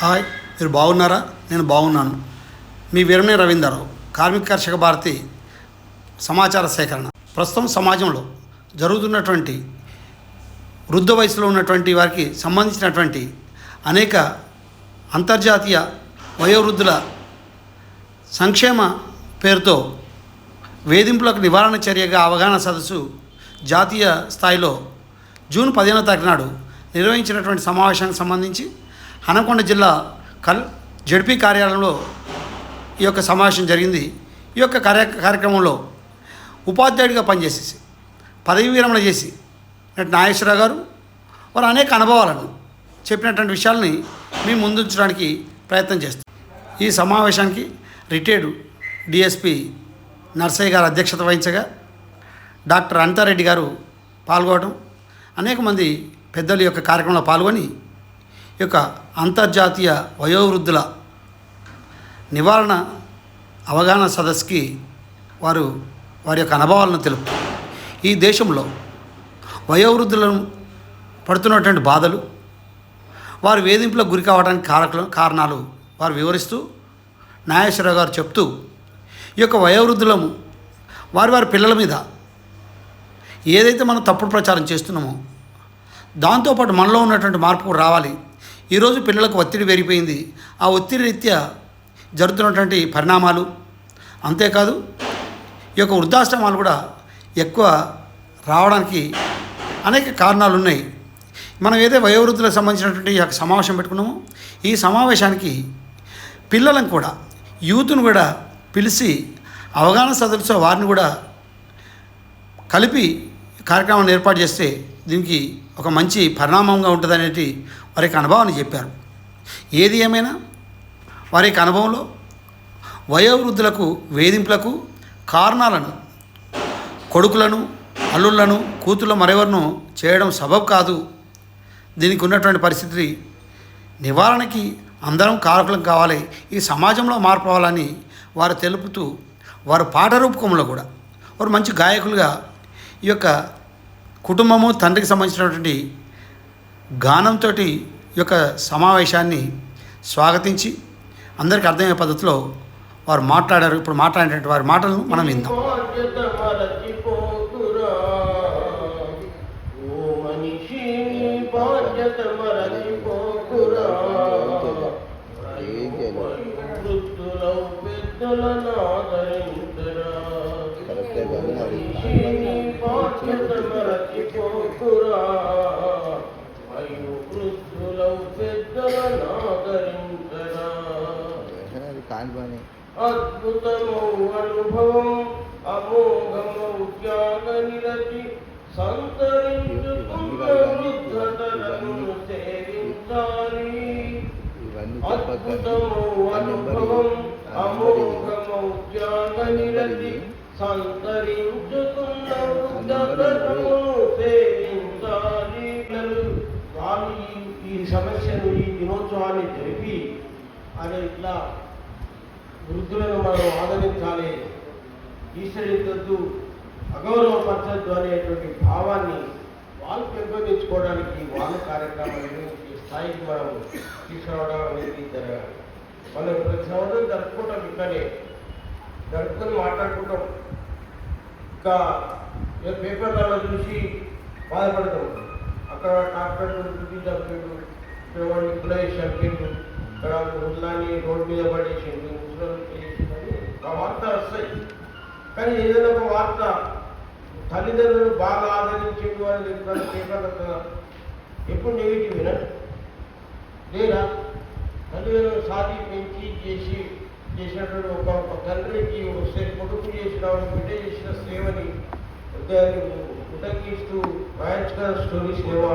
Hi మీరు బాగున్నారా? నేను బాగున్నాను. మీ వీరనే రవీందరావు కార్మిక కర్షక భారతి సమాచార సేకరణ. ప్రస్తుతం సమాజంలో జరుగుతున్నటువంటి వృద్ధ వయసులో ఉన్నటువంటి వారికి సంబంధించినటువంటి అనేక అంతర్జాతీయ వయోవృద్ధుల సంక్షేమ పేరుతో వేధింపులకు నివారణ చర్యగా అవగాహన సదస్సు జాతీయ స్థాయిలో జూన్ పదిహేనో తారీఖు నాడు నిర్వహించినటువంటి సమావేశానికి సంబంధించి హనకొండ జిల్లా కల్ జడ్పీ కార్యాలయంలో ఈ యొక్క సమావేశం జరిగింది. ఈ యొక్క కార్య కార్యక్రమంలో ఉపాధ్యాయుడిగా పనిచేసేసి పదవి విరమణ చేసి నటి నాగేశ్వరరావు గారు వారు అనేక అనుభవాలను చెప్పినటువంటి విషయాల్ని మేము ముందుంచడానికి ప్రయత్నం చేస్తాం. ఈ సమావేశానికి రిటైర్డ్ డిఎస్పి నర్సయ్య గారు అధ్యక్షత వహించగా డాక్టర్ అనితారెడ్డి గారు పాల్గొనడం అనేక మంది పెద్దల ఈ యొక్క కార్యక్రమంలో పాల్గొని యొక్క అంతర్జాతీయ వయోవృద్ధుల నివారణ అవగాహన సదస్సుకి వారు వారి యొక్క అనుభవాలను తెలుపు ఈ దేశంలో వయోవృద్ధులను పడుతున్నటువంటి బాధలు వారు వేధింపులకు గురి కావడానికి కారకులు కారణాలు వారు వివరిస్తూ నాగేశ్వరరావు గారు చెప్తూ ఈ యొక్క వయోవృద్ధులము వారి వారి పిల్లల మీద ఏదైతే మనం తప్పుడు ప్రచారం చేస్తున్నామో దాంతోపాటు మనలో ఉన్నటువంటి మార్పు రావాలి. ఈరోజు పిల్లలకు ఒత్తిడి పెరిగిపోయింది. ఆ ఒత్తిడి రీత్యా జరుగుతున్నటువంటి పరిణామాలు అంతేకాదు ఈ యొక్క వృద్ధాశ్రమాలు కూడా ఎక్కువ రావడానికి అనేక కారణాలు ఉన్నాయి మనం ఏదో వయోవృద్ధులకు సంబంధించినటువంటి ఈ యొక్క సమావేశం పెట్టుకున్నామో ఈ సమావేశానికి పిల్లలను కూడా యూత్ను కూడా పిలిచి అవగాహన సదస్సు వారిని కూడా కలిపి కార్యక్రమాన్ని ఏర్పాటు చేస్తే దీనికి ఒక మంచి పరిణామంగా ఉంటుంది అనేది వారి యొక్క అనుభవాన్ని చెప్పారు. ఏది ఏమైనా వారి యొక్క అనుభవంలో వయోవృద్ధులకు వేధింపులకు కారణాలను కొడుకులను అల్లుళ్ళను కూతుళ్ళ మరెవరిను చేయడం సబబు కాదు. దీనికి ఉన్నటువంటి పరిస్థితి నివారణకి అందరం కారకులం కావాలి. ఈ సమాజంలో మార్పు అవ్వాలని వారు తెలుపుతూ వారు పాట రూపకంలో కూడా వారు మంచి గాయకులుగా ఈ యొక్క కుటుంబము తండ్రికి సంబంధించినటువంటి గానంతో యొక్క సమావేశాన్ని స్వాగతించి అందరికీ అర్థమయ్యే పద్ధతిలో వారు మాట్లాడారు. ఇప్పుడు మాట్లాడినటువంటి వారి మాటలను మనం విందాం. బాధ్యత మరచిపోకురా ఓ మనిషి నీ బాధ్యత మరచిపోకురా వృద్ధులవు పెద్దలను ఆదరించరా మనిషి నీ బాధ్యత మరచిపోకురా అయ్యో వృద్ధులవు పెద్దలను ఆదరించరా కానిపోయి అద్భుతము అనుభవం అమోఘము త్యాగ నిరతి సంతరించుకున్న సేవించాలి. అద్భుతము అనుభవం అమోఘము త్యాగ నిరతి సంతరించుకున్న వృద్ధతలను సేవించాలి వాళ్ళు ఈ- ఈ సమస్యను ఈ దినోత్సవాన్ని తెలిపి అని ఇట్లా వృద్ధులను మనం ఆదరించాలి. ఈశ్వరించద్దు అగౌరవపరచద్దు అనేటువంటి భావాన్ని వాళ్ళు పెంపొందించుకోవడానికి వాళ్ళ కార్యక్రమాన్ని ఈ స్థాయికి మనం తీసుకురావడం అనేది జరగాలి. మనం ప్రతి సంవత్సరం జరుపుకుంటాం ఇక్కడే. జరుపుకొని మాట్లాడుకుంటాం. ఇంకా పేపర్లలో చూసి బాధపడతాం అక్కడ డాక్టర్ డ్యూటీ చంపాడు ఇక్కడ వాడు ఎంప్లాయీస్ ముసలాన్ని రోడ్డు మీద పడేసింది ముసలి ఆ వార్త వస్తాయి. కానీ ఏదైనా ఒక వార్త తల్లిదండ్రులు బాగా ఆదరించిండు అని చెప్తారు పేపర్లు కదా ఎప్పుడు నెగిటివ్ లేదా తల్లిదండ్రులు సాధి పెంచి చేసి చేసినటువంటి ఒక తండ్రికి వస్తే కొడుకు చేసిన వాడు బిడ్డ చేసిన సేవని దాన్ని ఉటంకిస్తూ రాయించిన స్టోరీస్ లేవా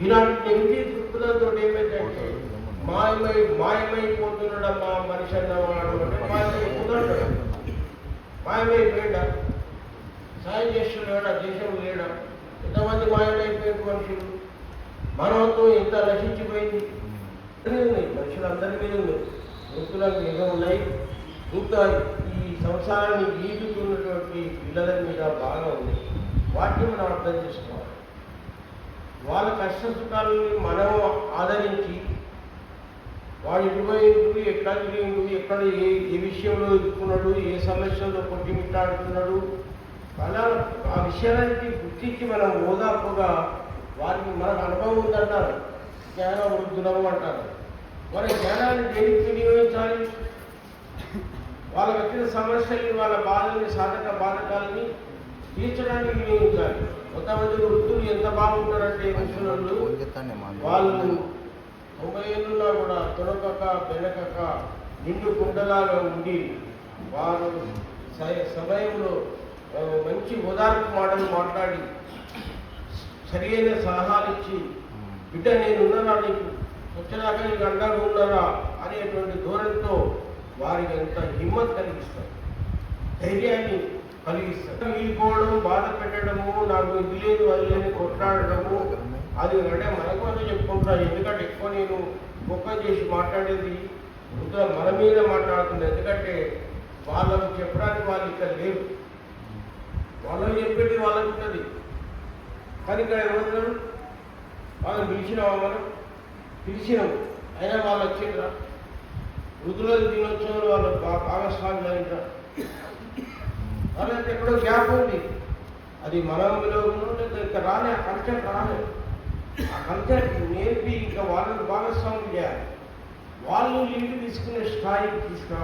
ఇలాంటి నెగిటివ్ దృక్పథంతో ఏమైందంటే మాయమై మాయమైపోతున్నాడమ్మా మనిషి అన్నవాడు అంటే మాయమైపోతున్నాడు మాయమైపోయాడా సాయం చేస్తున్నాడా దేశం లేడా? ఎంతమంది మాయమైపోయారు మనుషులు? మనవత్వం ఎంత నశించిపోయింది? మనుషులందరి మీద ఉన్నాయి వృత్తుల మీద ఉన్నాయి. ఇంకా ఈ సంసారాన్ని ఈదుతున్నటువంటి పిల్లల మీద బాగా ఉంది. వాటిని మనం అర్థం చేసుకోవాలి. వాళ్ళ కష్ట సుఖాలని మనం ఆదరించి వాడు ఇటువైపు ఎట్లా తిరిగిండు ఎక్కడ ఏ ఏ విషయంలో ఇరుక్కున్నాడు ఏ సమస్యలో కొట్టిమిట్టాడుతున్నాడు అలా ఆ విషయాలన్నిటి గుర్తించి మనం ఓదాపుగా వారికి మనకు అనుభవం ఉందంటారు. జ్ఞాన వృద్ధులము అంటారు. మరి జ్ఞానాన్ని దేనికి వినియోగించాలి? వాళ్ళకి వచ్చిన సమస్యల్ని వాళ్ళ బాధల్ని సాధక బాధకాలని తీర్చడానికి వినియోగించాలి కొంతమంది వృద్ధులు ఎంత బాగుంటారంటే ముసలు వాళ్ళు తొంభై ఏళ్ళున్నా కూడా తొడకక బెనకక నిండు కుండలాగా ఉండి వారు సమయంలో మంచి ఓదార్పు మాటలు మాట్లాడి సరియైన సలహాలు ఇచ్చి బిడ్డ నేను ఉన్నానా నీకు? వచ్చేదాకా నీకు అండగా ఉన్నారా అనేటువంటి ధోరణితో వారికి ఎంత హిమ్మత్ కలిగిస్తారు ధైర్యాన్ని కలిగిస్తారు. వీలుకోవడం బాధ పెట్టడము నాకు ఇది లేదు అది లేని కొట్లాడడము. అది అంటే మనకు అని చెప్పుకుంటాను ఎందుకంటే ఎక్కువ నేను గొప్ప చేసి మాట్లాడేది వృద్ధ మన మీద మాట్లాడుతుంది. ఎందుకంటే వాళ్ళకు చెప్పడానికి వాళ్ళు ఇక్కడ లేరు. వాళ్ళకి చెప్పేది వాళ్ళకు ఉంటుంది కానీ ఇక్కడ ఏమంటారు వాళ్ళని పిలిచినావా మనం? పిలిచినాం. అయినా వాళ్ళు వచ్చిండ్రా వృద్ధుల దినోత్సవంలో వాళ్ళు భాగస్వామి భాగస్వాములు అయినరా వాళ్ళకి ఎక్కడో గ్యాప్ ఉంది. అది మనంలో ఇంకా రాలే ఆ కల్చర్ రాలే. ఆ కల్చర్ నేర్పి ఇంకా వాళ్ళకి భాగస్వామి చేయాలి. వాళ్ళు లిమిట్ తీసుకునే స్థాయికి తీసుకురావాలి.